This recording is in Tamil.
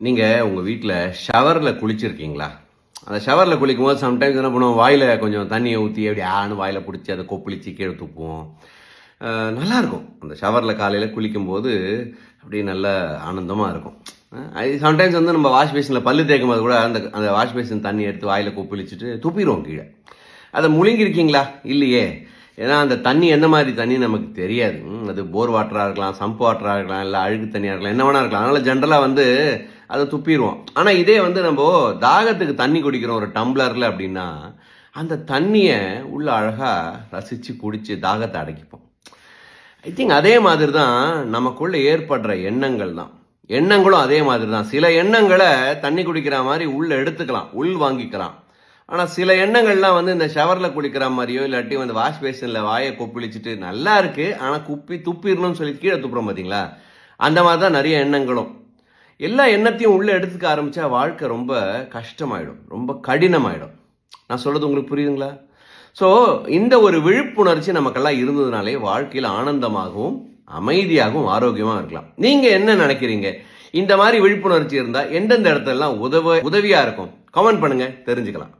நீங்கள் உங்கள் வீட்டில் ஷவரில் குளிச்சிருக்கீங்களா? அந்த ஷவரில் குளிக்கும் போது சம்டைம்ஸ் என்ன பண்ணுவோம் வாயில் கொஞ்சம் தண்ணியை ஊற்றி அப்படி ஆன்னு வாயில் பிடிச்சி அதை கொப்பளிச்சு கீழே துப்புவோம் அஹ் நல்லா இருக்கும் அந்த ஷவரில் காலையில் குளிக்கும்போது அப்படியே நல்ல ஆனந்தமாக இருக்கும். சம்டைம்ஸ் வந்து நம்ம வாஷ் பேஷனில் பல்லு தேய்க்கும் போது கூட அந்த அந்த வாஷ் பேஷன் தண்ணி எடுத்து வாயில் கொப்பளிச்சுட்டு துப்பிடுவோம் கீழே. அதை முழுங்கிருக்கீங்களா இல்லையே. ஏன்னா அந்த தண்ணி எந்த மாதிரி தண்ணி நமக்கு தெரியாது. அது போர் வாட்டராக இருக்கலாம் சம்ப் வாட்டராக இருக்கலாம் இல்லை அழுக்கு தண்ணியாக இருக்கலாம் என்ன வேணா இருக்கலாம். அதனால் ஜென்ரலாக வந்து அதை துப்பிடுவோம். ஆனால் இதே வந்து நம்ம தாகத்துக்கு தண்ணி குடிக்கிறோம் ஒரு டம்ளரில் அப்படின்னா அந்த தண்ணியை உள்ள அழகாக ரசித்து குடித்து தாகத்தை அடைக்கிப்போம். ஐ திங்க் அதே மாதிரி தான் நமக்குள்ளே ஏற்படுற எண்ணங்கள் தான். எண்ணங்களும் அதே மாதிரி தான் சில எண்ணங்களை தண்ணி குடிக்கிற மாதிரி உள்ளே எடுத்துக்கலாம் உள் வாங்கிக்கலாம். ஆனால் சில எண்ணங்கள்லாம் வந்து இந்த ஷவரில் குளிக்கிற மாதிரியோ இல்லாட்டி வந்து வாஷ் பேஷனில் வாயை கொப்பளிச்சுட்டு நல்லா இருக்குது ஆனால் குப்பி துப்பிடணும்னு சொல்லி கீழே துப்புறோம் பார்த்தீங்களா அந்த மாதிரி தான் நிறைய எண்ணங்களும். எல்லா எண்ணத்தையும் உள்ளே எடுத்துக்க ஆரம்பித்தா வாழ்க்கை ரொம்ப கஷ்டமாயிடும் ரொம்ப கடினமாயிடும். நான் சொல்கிறது உங்களுக்கு புரியுதுங்களா? ஸோ இந்த ஒரு விழிப்புணர்ச்சி நமக்கெல்லாம் இருந்ததுனாலே வாழ்க்கையில் ஆனந்தமாகவும் அமைதியாகவும் ஆரோக்கியமாக இருக்கலாம். நீங்கள் என்ன நினைக்கிறீங்க? இந்த மாதிரி விழிப்புணர்ச்சி இருந்தால் எந்தெந்த இடத்துலலாம் உதவ உதவியாக இருக்கும்? கமெண்ட் பண்ணுங்கள் தெரிஞ்சுக்கலாம்.